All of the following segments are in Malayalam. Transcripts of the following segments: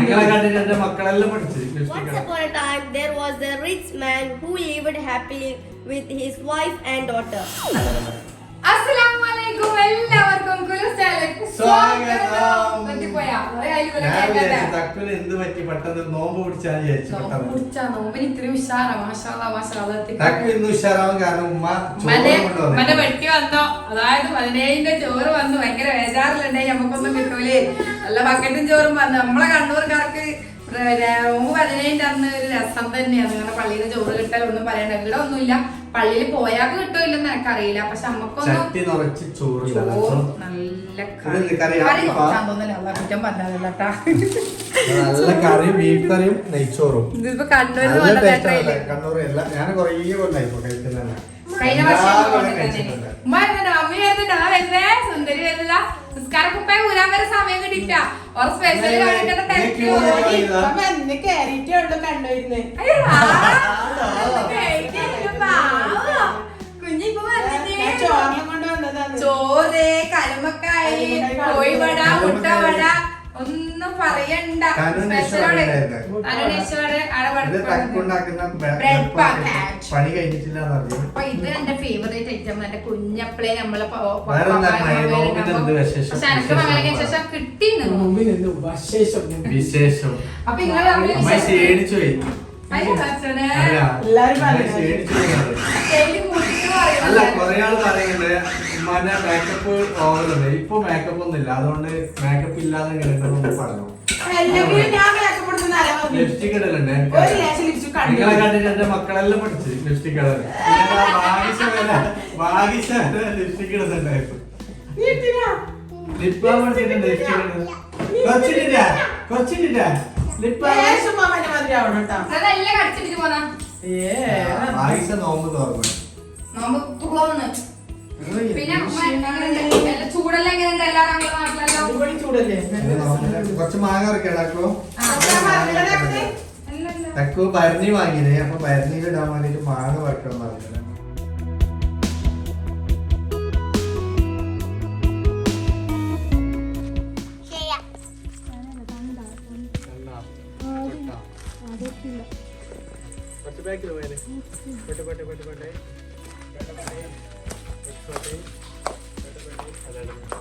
നിങ്ങളെ കണ്ടിട്ട് എന്റെ മക്കളെല്ലാം പഠിച്ചു lipstick Once upon a time, there was a rich man who lived happily with his wife and daughter. അസ്സലാമലൈക്കും എല്ലാവർക്കും കുലസ്റ്റാലേക്ക് സ്വാഗതം. പറ്റിപ്പോയാ? കുറെ ആയി ഇവരെ ഞാൻ കേൾക്കട്ടെ. വിചാരിച്ചു തക്കുന് എന്ത് പറ്റി പെട്ടെന്ന് നോമ്പ് പിടിച്ചാന്ന് വിചാരിച്ചു നോമ്പ് പെട്ടെന്ന് പിടിച്ചാ നോമ്പിന് ഇത്തിരി ഉഷാറാ മാഷാല്ലാ മാഷാല്ലാ തക്കു ഇന്ന് ഉഷാറാവാൻ കാരണം ഉമ്മ മനെ കൊണ്ടുവന്നു മനെ വെട്ടി വന്നോ? അതായത് പതിനേഴിന്റെ ചോറ് വന്ന്. ഭയങ്കര വേചാറിലുണ്ടെങ്കിൽ നമുക്കൊന്നും കിട്ടൂലേ. നല്ല ബക്കറ്റും ചോറും വന്ന്. നമ്മളെ കണ്ണൂർക്കാർക്ക് നോമ്പ് പതിനേഴിന്റെ അന്ന് ഒരു രസം തന്നെയാണ്. നിങ്ങളുടെ പള്ളിയിൽ ചോറ് കിട്ടലൊന്നും പറയണ്ട. ഇവിടെ ഒന്നുമില്ല പള്ളിയിൽ പോയാൽ കിട്ടുമില്ലെന്ന് എനിക്കറിയില്ല. പക്ഷെ നമുക്കൊന്നും ചോറ് നല്ല കറി. കുറ്റം നല്ല കറിയും ബീഫ് കറിയും നെയ്ച്ചോറും. ഇതിപ്പോ കണ്ണൂർ കണ്ണൂർ ഞാൻ കുറേ കൊല്ലായി ഇപ്പൊ കഴിക്കുന്നതന്നെ കഴിഞ്ഞ വർഷം. ഉമ്മ വരുന്നുണ്ട് ആ വരുന്നേ സുന്ദരി വരുന്നില്ല നിസ്കാരക്കുപ്പായ ഊരാൻ വരെ സമയം കിട്ടിയില്ല ഓർ സ്പെഷ്യൽ ഇല്ല, കാണിക്കേണ്ട ഇല്ല, തിരക്ക് ഇല്ല, ഓടി. ഇല്ല. അമ്മ എന്നെ കേറിയിട്ടേ ഉള്ളൂ കണ്ടുവരുന്നേ അയ്യോ, ആ, കേട്ടില്ല, പാവം. കുഞ്ഞിപ്പോ വന്നിട്ടേ. ഞാൻ ചോറിലും കൊണ്ട് വന്നതാണ് ചോറ് കലുമക്കായി കോഴിവട മുട്ടവട ഒന്നും പറയണ്ട. പണി കഴിഞ്ഞിട്ടില്ല അപ്പൊ ഇത് എന്റെ ഫേവറേറ്റ് ഐറ്റം എന്റെ കുഞ്ഞപ്പളെ നമ്മളെ കിട്ടി വിശേഷം? അപ്പൊ നിങ്ങൾ അല്ല, കൊറേ ആൾ പറയുന്നത് ഉമ്മാന്റെ മേക്കപ്പ് ഓവറുണ്ട് ഇപ്പൊ മേക്കപ്പ് ഒന്നും ഇല്ല. അതുകൊണ്ട് മേക്കപ്പ് ഇല്ലാതെ കിടക്കുന്നു പറഞ്ഞു ലിപ്സ്റ്റിക് ഇടലുണ്ട്. നിങ്ങളെ കണ്ടിട്ട് എന്റെ മക്കളെല്ലാം പഠിച്ചു ലിപ്സ്റ്റിക് ഇടൽ. ഭാഗ്യശ വരെ ഭാഗ്യശ ലിപ്സ്റ്റിക് ഇടുന്നുണ്ടായിരുന്നു നീ എന്തിനാ? ലിപ് ബാം പഠിച്ചിട്ടുണ്ട് ലിപ്സ്റ്റിക് ഇടുന്നത് കൊച്ചിട്ടില്ല കൊച്ചിട്ടില്ല ഭാഗ്യശ നോമ്പ് തുറന്നു. നോമ്പ് തുറന്ന്. പിന്നെ ഉമ്മ എങ്ങനെയുണ്ട്? എല്ലാ ചൂടെല്ലാം എങ്ങനെയുണ്ട് എല്ലാവരും നമ്മുടെ നാട്ടിലെല്ലാം? ചൂടല്ലേ? കുറച്ച് മാങ്ങ ഉണ്ട്. തക്കു ഭരണി വാങ്ങിയത്. അപ്പൊ ഭരണിയിൽ ഇടാൻ വേണ്ടിട്ട് മാങ്ങ പറിക്കണം പറഞ്ഞത് വലുത് മാത്രം കാണിക്കേ ഇവിടെ ഇതാ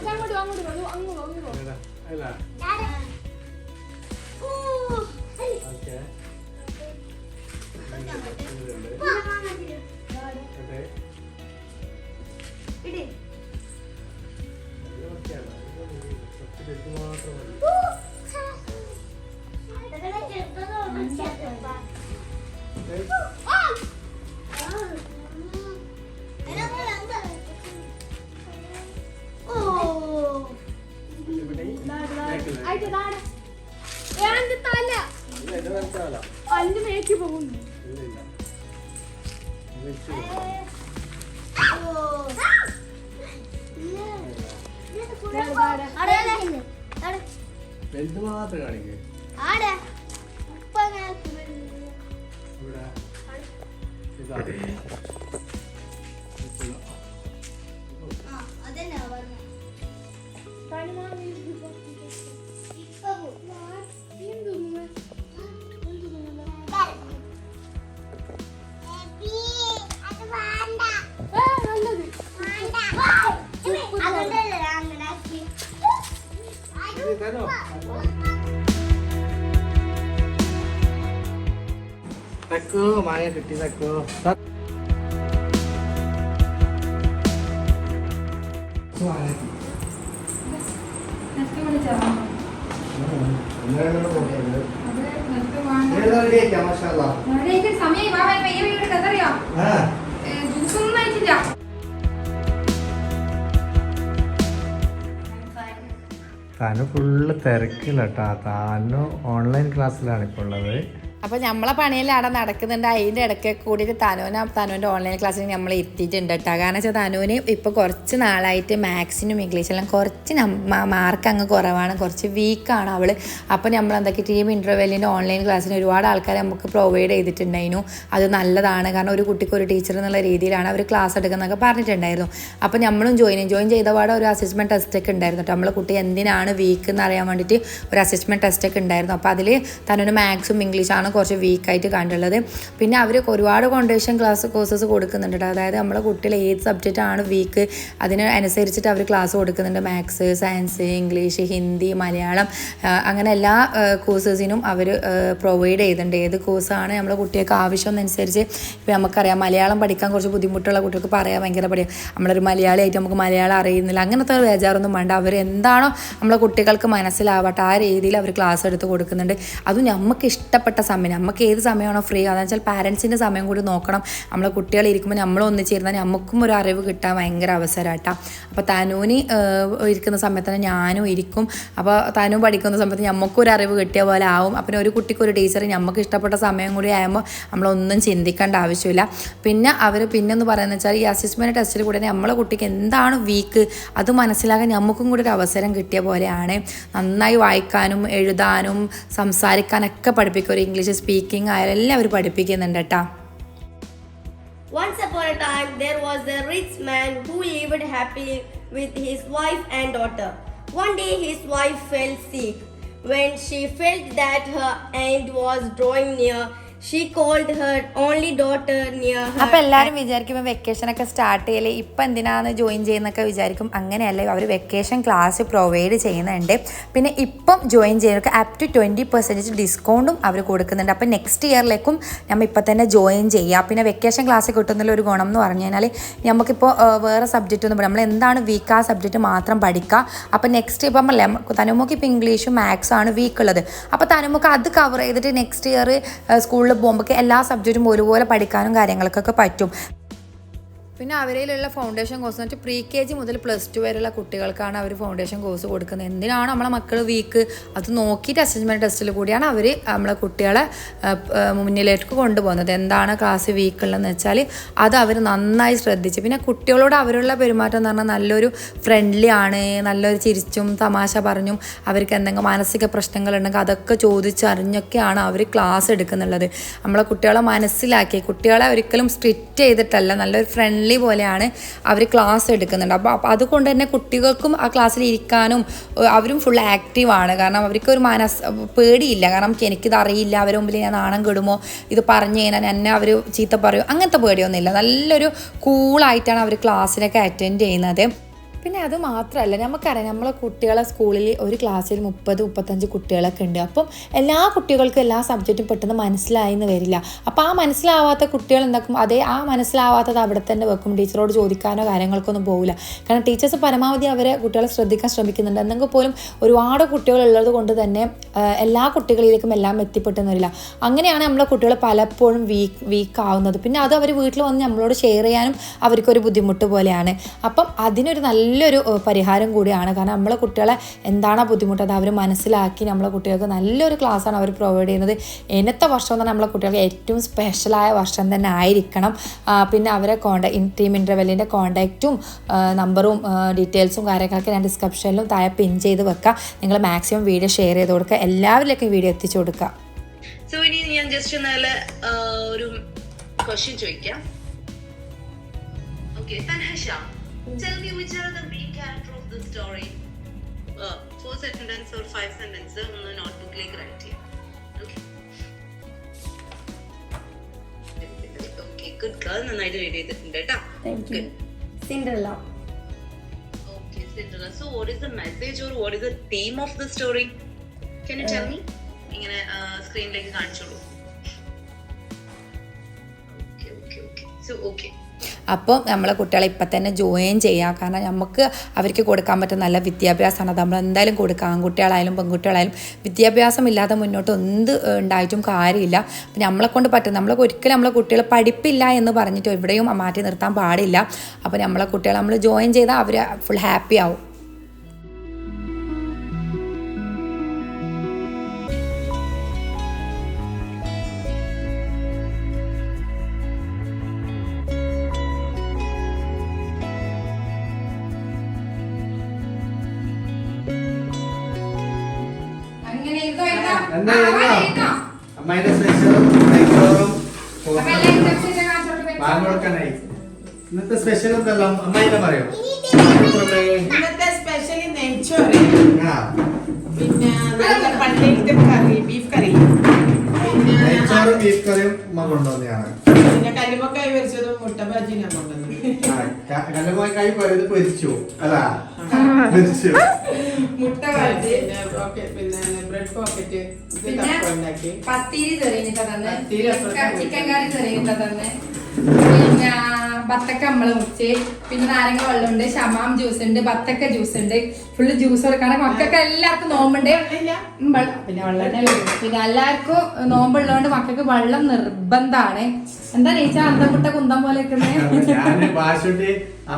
ഇത് തരോ? തക്കു മാങ്ങ കിട്ടി തക്കു നെക്സ്റ്റ് വിളിച്ചോ? അത് നെക്സ്റ്റ് വേണ്ട. എവിടേക്ക് സമയം വാ, വാ, പയ്യെ തക്കോ എടുക്ക്. കിട്ടി തക്കോ. ജ്യൂസൊന്നും താന് ഫുള്ള് തിരക്കില്ല കേട്ടോ താനു ഓൺലൈൻ ക്ലാസ്സിലാണ് ഇപ്പോൾ ഉള്ളത്. അപ്പോൾ നമ്മളെ പണിയെല്ലാം അവിടെ നടക്കുന്നുണ്ട്. അതിന്റെ ഇടയ്ക്ക് കൂടിയിട്ട് തനുവിന് തനുവിന്റെ ഓൺലൈൻ ക്ലാസ്സിൽ നമ്മൾ എത്തിയിട്ടുണ്ട് കേട്ടോ കാരണം വെച്ചാൽ തനുവിന് ഇപ്പോൾ കുറച്ച് നാളായിട്ട് മാത്സിനും ഇംഗ്ലീഷെല്ലാം കുറച്ച് മാർക്ക് അങ്ങ് കുറവാണ്. കുറച്ച് വീക്കാണ് അവൾ. അപ്പോൾ നമ്മൾ എന്തൊക്കെ ടീം ഇന്റർവെല്ലിന്റെ ഓൺലൈൻ ക്ലാസ്സിന് ഒരുപാട് ആൾക്കാർ നമുക്ക് പ്രൊവൈഡ് ചെയ്തിട്ടുണ്ടായിരുന്നു അത് നല്ലതാണ്. കാരണം ഒരു കുട്ടിക്ക് ഒരു ടീച്ചർ എന്നുള്ള രീതിയിലാണ് അവർ ക്ലാസ് എടുക്കുന്നതൊക്കെ പറഞ്ഞിട്ടുണ്ടായിരുന്നു. അപ്പോൾ നമ്മളും ജോയിൻ ജോയിൻ ചെയ്ത പാടെ ഒരു ടെസ്റ്റ് ഒക്കെ ഉണ്ടായിരുന്നു കേട്ടോ നമ്മളെ കുട്ടി എന്തിനാണ് വീക്ക് എന്ന് അറിയാൻ വേണ്ടിയിട്ട് ഒരു അസസ്മെന്റ് ടെസ്റ്റ് ഒക്കെ ഉണ്ടായിരുന്നു. അപ്പോൾ അതിൽ തനുവിന് മാത്സും ഇംഗ്ലീഷാണ് കുറച്ച് വീക്കായിട്ട് കണ്ടുള്ളത് പിന്നെ അവർ ഒരുപാട് കോണ്ടേഷൻ ക്ലാസ് കോഴ്സസ് കൊടുക്കുന്നുണ്ട് അതായത് നമ്മളെ കുട്ടികൾ ഏത് സബ്ജക്റ്റ് ആണ് വീക്ക് അതിനനുസരിച്ചിട്ട് അവർ ക്ലാസ് കൊടുക്കുന്നുണ്ട്. Maths science English Hindi Malayalam അങ്ങനെ എല്ലാ കോഴ്സസിനും അവർ പ്രൊവൈഡ് ചെയ്യുന്നുണ്ട് ഏത് കോഴ്സാണ് നമ്മളെ കുട്ടികൾക്ക് ആവശ്യമനുസരിച്ച് ഇപ്പോൾ നമുക്കറിയാം മലയാളം പഠിക്കാൻ കുറച്ച് ബുദ്ധിമുട്ടുള്ള കുട്ടികൾക്ക് പറയാൻ ഭയങ്കര പഠിക്കും നമ്മളൊരു മലയാളിയായിട്ട് നമുക്ക് മലയാളം അറിയുന്നില്ല. അങ്ങനത്തെ ഒരു ബേജാറൊന്നും വേണ്ട. അവർ എന്താണോ നമ്മളെ കുട്ടികൾക്ക് മനസ്സിലാവട്ടെ. ആ രീതിയിൽ അവർ ക്ലാസ് എടുത്ത് കൊടുക്കുന്നുണ്ട്. അതും നമുക്ക് ഇഷ്ടപ്പെട്ട സമയം നമുക്ക് ഏത് സമയമാണോ ഫ്രീ അതെന്ന് വെച്ചാൽ പാരൻസിന്റെ സമയം കൂടി നോക്കണം. നമ്മളെ കുട്ടികൾ ഇരിക്കുമ്പോൾ നമ്മൾ ഒന്നിച്ചിരുന്നാൽ നമുക്കും ഒരു അറിവ് കിട്ടാൻ ഭയങ്കര അവസരമാട്ടാ അപ്പോൾ തനൂന് ഇരിക്കുന്ന സമയത്ത് തന്നെ ഞാനും ഇരിക്കും. അപ്പോൾ തനു പഠിക്കുന്ന സമയത്ത് നമുക്കും ഒരു അറിവ് കിട്ടിയ പോലെ ആവും. അപ്പം ഒരു കുട്ടിക്ക് ഒരു ടീച്ചർ നമുക്ക് ഇഷ്ടപ്പെട്ട സമയം കൂടി ആകുമ്പോൾ നമ്മളൊന്നും ചിന്തിക്കേണ്ട ആവശ്യമില്ല. പിന്നെ അവർ പിന്നെ എന്ന് പറയുന്നത് വെച്ചാൽ ഈ അസസ്മെന്റ് ടെസ്റ്റിൽ കൂടെ നമ്മളെ കുട്ടിക്ക് എന്താണ് വീക്ക് അത് മനസ്സിലാക്കാൻ നമുക്കും കൂടി ഒരു അവസരം കിട്ടിയ പോലെയാണ്. നന്നായി വായിക്കാനും എഴുതാനും സംസാരിക്കാനൊക്കെ പഠിപ്പിക്കും. ഒരു ഇംഗ്ലീഷ് സ്പീക്കിംഗ് ആയാലും എല്ലാം അവർ പഠിപ്പിക്കുന്നുണ്ട് കേട്ടോ Once upon a time, there was a rich man who lived happily with his wife and daughter. One day, his wife fell sick. When she felt that her end was drawing near, she called her only daughter near her. അപ്പൊ എല്ലാരും വിചാരിക്കുമ്പോൾ വെക്കേഷൻ ഒക്കെ സ്റ്റാർട്ട് ചെയ്യൽ ഇപ്പൊ എന്തിനാന്ന് ജോയിൻ ചെയ്യുന്നൊക്കെ വിചാരിക്കും. അങ്ങനെയല്ല അവർ വെക്കേഷൻ ക്ലാസ് പ്രൊവൈഡ് ചെയ്യുന്നുണ്ട്. പിന്നെ ഇപ്പം ജോയിൻ ചെയ്യുന്നവർക്ക് അപ് ടു ട്വന്റി പെർസെന്റേജ് ഡിസ്കൗണ്ടും അവർ കൊടുക്കുന്നുണ്ട്. അപ്പൊ നെക്സ്റ്റ് ഇയറിലേക്കും നമ്മൾ ഇപ്പം തന്നെ ജോയിൻ ചെയ്യുക പിന്നെ വെക്കേഷൻ ക്ലാസ് കിട്ടുന്നതിൽ ഒരു ഗുണം എന്ന് പറഞ്ഞു കഴിഞ്ഞാൽ നമുക്കിപ്പോൾ വേറെ സബ്ജക്റ്റ് ഒന്നും നമ്മൾ എന്താണ് വീക്ക് ആ സബ്ജക്റ്റ് മാത്രം പഠിക്കുക അപ്പം നെക്സ്റ്റ് ഇപ്പം അല്ലേ തനുമുക്ക് ഇപ്പം ഇംഗ്ലീഷും മാത്സും ആണ് വീക്ക് ഉള്ളത്. അപ്പോൾ തനുമുക്ക് അത് കവർ ചെയ്തിട്ട് നെക്സ്റ്റ് ഇയർ സ്കൂളിൽ പോകുമ്പോൾ എല്ലാ സബ്ജക്റ്റും ഒരുപോലെ പഠിക്കാനും കാര്യങ്ങൾക്കൊക്കെ പറ്റും. പിന്നെ അവരിലുള്ള ഫൗണ്ടേഷൻ കോഴ്സ് എന്ന് വെച്ചാൽ പ്രീ കെ ജി മുതൽ പ്ലസ് ടു വരെയുള്ള കുട്ടികൾക്കാണ് അവർ ഫൗണ്ടേഷൻ കോഴ്സ് കൊടുക്കുന്നത്. എന്തിനാണ് നമ്മളെ മക്കൾ വീക്ക് അത് നോക്കിയിട്ട് അസസ്മെന്റ് ടെസ്റ്റിൽ കൂടിയാണ് അവർ നമ്മളെ കുട്ടികളെ മുന്നിലേക്ക് കൊണ്ടുപോകുന്നത്. എന്താണ് ക്ലാസ് വീക്ക് ഉള്ളതെന്ന് വെച്ചാൽ അത് അവർ നന്നായി ശ്രദ്ധിച്ച്. പിന്നെ കുട്ടികളോട് അവരുള്ള പെരുമാറ്റം എന്ന് പറഞ്ഞാൽ നല്ലൊരു ഫ്രണ്ട്ലി ആണ് നല്ലൊരു ചിരിച്ചും തമാശ പറഞ്ഞും അവർക്ക് എന്തെങ്കിലും മാനസിക പ്രശ്നങ്ങളുണ്ടെങ്കിൽ അതൊക്കെ ചോദിച്ചറിഞ്ഞൊക്കെയാണ് അവർ ക്ലാസ് എടുക്കുന്നുള്ളത്. നമ്മളെ കുട്ടികളെ മനസ്സിലാക്കി കുട്ടികളെ ഒരിക്കലും സ്ട്രിക്റ്റ് ചെയ്തിട്ടല്ല നല്ലൊരു ഫ്രണ്ട്ലി പോലെയാണ് അവർ ക്ലാസ് എടുക്കുന്നുണ്ട്. അപ്പോൾ അതുകൊണ്ട് തന്നെ കുട്ടികൾക്കും ആ ക്ലാസ്സിൽ ഇരിക്കാനും അവരും ഫുൾ ആക്റ്റീവാണ് കാരണം അവർക്ക് ഒരു മനസ് പേടിയില്ല. കാരണം എനിക്കിത് അറിയില്ല അവരെ മുമ്പിൽ ഞാൻ നാണം കെടുമോ ഇത് പറഞ്ഞു കഴിഞ്ഞാൽ എന്നെ അവർ ചീത്ത പറയും. അങ്ങനത്തെ പേടിയൊന്നുമില്ല. നല്ലൊരു കൂളായിട്ടാണ് അവർ ക്ലാസ്സിലൊക്കെ അറ്റൻഡ് ചെയ്യുന്നത്. പിന്നെ അത് മാത്രമല്ല നമുക്കറിയാം നമ്മളെ കുട്ടികളെ സ്കൂളിൽ ഒരു ക്ലാസ്സിൽ മുപ്പത് മുപ്പത്തഞ്ച് കുട്ടികളൊക്കെ ഉണ്ട്. അപ്പം എല്ലാ കുട്ടികൾക്കും എല്ലാ സബ്ജക്റ്റും പെട്ടെന്ന് മനസ്സിലായി എന്ന് വരില്ല. അപ്പോൾ ആ മനസ്സിലാവാത്ത കുട്ടികൾ എന്താക്കും? അതേ ആ മനസ്സിലാവാത്തത് അവിടെ തന്നെ വെക്കും. ടീച്ചറോട് ചോദിക്കാനോ കാര്യങ്ങൾക്കൊന്നും പോകില്ല കാരണം ടീച്ചേഴ്സ് പരമാവധി അവരെ കുട്ടികളെ ശ്രദ്ധിക്കാൻ ശ്രമിക്കുന്നുണ്ട്. എന്നെങ്കിൽ പോലും ഒരുപാട് കുട്ടികളുള്ളത് കൊണ്ട് തന്നെ എല്ലാ കുട്ടികളിലേക്കും എല്ലാം എത്തിപ്പെട്ടെന്ന് വരില്ല. അങ്ങനെയാണ് നമ്മളെ കുട്ടികൾ പലപ്പോഴും വീക്ക് വീക്ക് ആവുന്നത്. പിന്നെ അത് അവർ വീട്ടിൽ വന്ന് നമ്മളോട് ഷെയർ ചെയ്യാനും അവർക്കൊരു ബുദ്ധിമുട്ട് പോലെയാണ്. അപ്പം അതിനൊരു നല്ലൊരു പരിഹാരം കൂടിയാണ്. കാരണം നമ്മളെ കുട്ടികളെ എന്താണ് ബുദ്ധിമുട്ട് അത് അവർ മനസ്സിലാക്കി നമ്മളെ കുട്ടികൾക്ക് നല്ലൊരു ക്ലാസ്സാണ് അവർ പ്രൊവൈഡ് ചെയ്യുന്നത്. ഇന്നത്തെ വർഷം തന്നെ നമ്മളെ കുട്ടികൾക്ക് ഏറ്റവും സ്പെഷ്യലായ വർഷം തന്നെ ആയിരിക്കണം. പിന്നെ അവരെ കോണ്ടാക്ട് ടീം ഇന്റർവെല്ലിന്റെ കോണ്ടാക്റ്റും നമ്പറും ഡീറ്റെയിൽസും കാര്യങ്ങളൊക്കെ ഞാൻ ഡിസ്ക്രിപ്ഷനിലും താഴെ പിൻ ചെയ്ത് വെക്കാം. നിങ്ങൾ മാക്സിമം വീഡിയോ ഷെയർ ചെയ്ത് കൊടുക്കുക. എല്ലാവരിലേക്കും വീഡിയോ എത്തിച്ചു കൊടുക്കുക. സോ ഇനി ഞാൻ ജസ്റ്റ് നല്ല ഒരു ക്വസ്റ്റ്യൻ ചോദിക്കാം. Okay Tanhasha tell me which are the main character of the story for sentence or five sentence ഒന്ന് നോട്ട്ബുക്കിലേക്ക് റൈറ്റ് ചെയ്യാം ഓക്കെ ഗുഡ് ഗേൾ നന്നായിട്ട് റീഡ് ചെയ്തിട്ടുണ്ട് കേട്ടോ. Thank you. Okay Cinderella so what is the message or what is the theme of the story can you tell me ഇങ്ങനെ സ്ക്രീനിലേക്ക് കാണിച്ചോളൂ. Okay okay okay so okay അപ്പോൾ നമ്മളെ കുട്ടികളെ ഇപ്പം തന്നെ ജോയിൻ ചെയ്യാം. കാരണം നമുക്ക് അവർക്ക് കൊടുക്കാൻ പറ്റുന്ന നല്ല വിദ്യാഭ്യാസമാണ്. നമ്മൾ എന്തായാലും കൊടുക്കുക ആൺകുട്ടികളായാലും പെൺകുട്ടികളായാലും വിദ്യാഭ്യാസം ഇല്ലാതെ മുന്നോട്ട് എന്ത് ഉണ്ടായിട്ടും കാര്യമില്ല. അപ്പം നമ്മളെ കൊണ്ട് പറ്റും നമ്മളെ ഒരിക്കലും നമ്മളെ കുട്ടികളെ പഠിപ്പില്ല എന്ന് പറഞ്ഞിട്ട് എവിടെയും മാറ്റി നിർത്താൻ പാടില്ല. അപ്പോൾ നമ്മളെ കുട്ടികളെ നമ്മൾ ജോയിൻ ചെയ്താൽ അവർ ഫുൾ ഹാപ്പി ആവും. എന്താ? അമ്മയുടെ സ്പെഷ്യൽ നെയ്ച്ചോറും. ബാങ്ക് കൊടുക്കാനായി. ഇന്നത്തെ സ്പെഷ്യൽ എന്തെല്ലോ? അമ്മയുടെ പറയോ? ഇന്നത്തെ സ്പെഷ്യലി നെയ്ച്ചോറ്. പിന്നെ പള്ളിയിലത്തെ കറി ബീഫ് കറി. നെയ്ച്ചോറും ബീഫ് കറിയും ഉമ്മ കൊണ്ടുവന്നെയാണ് പിന്നെ കല്ലുമക്കായി പൊരിച്ചതും മുട്ട ബജി ഞാൻ കൊണ്ടുവന്നത് കല്ലുമായി കൈ പോയത് പൊരിച്ചു. അതാ. പൊരിച്ചു. മുട്ട വഴറ്റി പിന്നെ ബ്രെഡ് പോക്കറ്റ് പിന്നെ പത്തിരി തെറിയിട്ട തന്നെ. ചിക്കൻ കറി തെറിയിട്ട തന്നെ. പിന്നെ ബത്തക്ക നമ്മൾ മുറിച്ച്. പിന്നെ നാരങ്ങ വെള്ളമുണ്ട് ഷമാം ജ്യൂസ് ഉണ്ട് ബത്തക്ക ജ്യൂസ് ഉണ്ട്. ഫുള്ള് ജ്യൂസ് കൊടുക്കാണ് മക്കൾക്ക് എല്ലാവർക്കും നോമ്പുണ്ട്. പിന്നെ വെള്ളം പിന്നെ എല്ലാവർക്കും നോമ്പുള്ളതുകൊണ്ട് മക്കൾക്ക് വെള്ളം നിർബന്ധമാണ്. എന്താ നീച്ചാ? അന്തമുട്ട കുന്തം പോലെ ഒക്കെ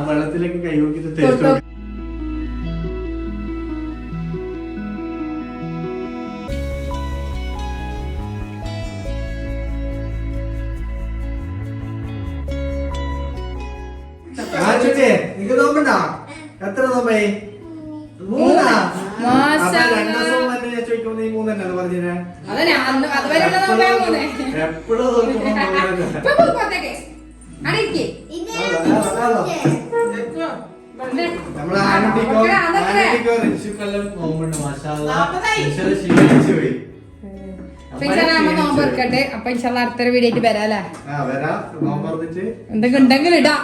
വെള്ളത്തിലേക്ക് പുറത്തേക്ക്. അവിടെ ഇരിക്കേ. ഇതെക്കോ? നമ്മളെ ആനട്ടിക്കോ? ആനട്ടിക്കോ റിച്ചുക്കെല്ലാം നോമ്പുണ്ട് മാഷാല്ല. ക്ഷീണിച്ചു പോയി. അപ്പൊ ഇൻഷാല്ലാ നമ്മ നോമ്പ് എടുക്കട്ടെ അപ്പൊ ഇൻഷാല്ലാ അടുത്തൊരു വീഡിയോ ആയിട്ട് വരാം അല്ലേ? ആ വരാം. നോമ്പ് തുറന്നിട്ട്. എന്തെങ്കിലും ഉണ്ടെങ്കിൽ ഇടാം.